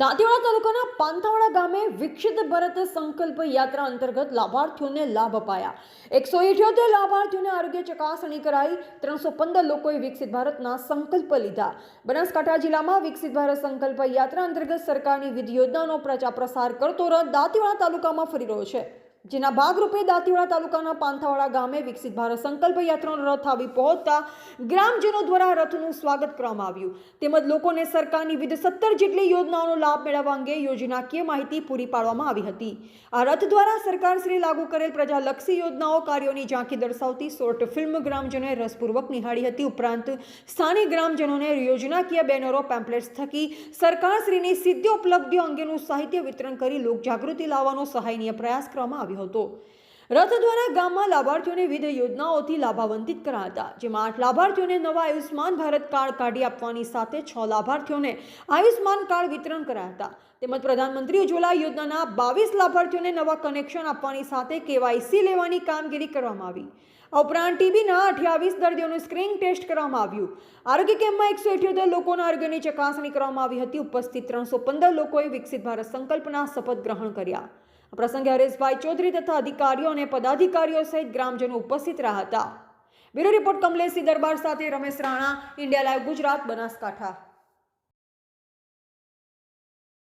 દાંતીવાડા તાલુકાના પાંથાવાડા ગામે વિકસિત ભારત સંકલ્પ યાત્રા અંતર્ગત લાભાર્થીઓને લાભ અપાયા. એકસો ઇઠ્યોતેર લાભાર્થીઓને આરોગ્ય ચકાસણી કરાઈ. ત્રણસો પંદર લોકોએ વિકસિત ભારતના સંકલ્પ લીધા. બનાસકાંઠા જિલ્લામાં વિકસિત ભારત સંકલ્પ યાત્રા અંતર્ગત સરકારની વિધિ યોજનાનો પ્રચાર પ્રસાર કરતો રથ દાંતીવાડા તાલુકામાં ફરી રહ્યો છે. જેના ભાગરૂપે દાંતીવાડા તાલુકાના પાંથાવાડા ગામે વિકસિત ભારત સંકલ્પ યાત્રાનો રથ આવી પહોંચતા ગ્રામજનો દ્વારા રથનું સ્વાગત કરવામાં આવ્યું. તેમજ લોકોને સરકારની વિવિધ સત્તર જેટલી યોજનાઓનો લાભ મેળવવા અંગે યોજનાકીય માહિતી પૂરી પાડવામાં આવી હતી. આ રથ દ્વારા સરકારશ્રી લાગુ કરેલ પ્રજાલક્ષી યોજનાઓ, કાર્યોની ઝાંખી દર્શાવતી શોર્ટ ફિલ્મ ગ્રામજનોએ રસપૂર્વક નિહાળી હતી. ઉપરાંત સ્થાનિક ગ્રામજનોને યોજનાકીય બેનરો, પેમ્પલેટ્સ થકી સરકારશ્રીની સિદ્ધિ ઉપલબ્ધિઓ અંગેનું સાહિત્ય વિતરણ કરી લોકજાગૃતિ લાવવાનો સહાયનીય પ્રયાસ કરવામાં આવ્યો. હતો. રથ દ્વારા ગામમાં લાભાર્થીઓને વિવિધ યોજનાઓથી લાભાવંતિત હતા, જેમાં આઠ લાભાર્થીઓને નવા આયુષ્માન ભારત કાર્ડ કાઢી આપવાની સાથે છ લાભાર્થીઓને આયુષ્માન કાર્ડ વિતરણ કરાયા હતા. તેમજ પ્રધાનમંત્રી ઉજ્જવલા યોજનાના બાવીસ લાભાર્થીઓને નવા કનેક્શન આપવાની સાથે કેવાયસી લેવાની કામગીરી કરવામાં આવી. આ ઉપરાંત ટીબીના અઠ્યાવીસ દર્દીઓનું સ્ક્રીનિંગ ટેસ્ટ કરવામાં આવ્યું. આરોગ્ય કેમ્પમાં એકસો અઠ્યોતેર લોકોના આરોગ્યની ચકાસણી કરવામાં આવી હતી. ઉપસ્થિત ત્રણસો પંદર લોકોએ વિકસિત ભારત સંકલ્પના શપથ ગ્રહણ કર્યા. પ્રસંગે હરેશભાઈ ચૌધરી તથા અધિકારીઓ અને પદાધિકારીઓ સહિત ગ્રામજનો ઉપસ્થિત રહ્યા હતા. બ્યુરો રિપોર્ટ કમલેશી દરબાર સાથે રમેશ રાણા, ઇન્ડિયા લાઈવ ગુજરાત, બનાસકાંઠા.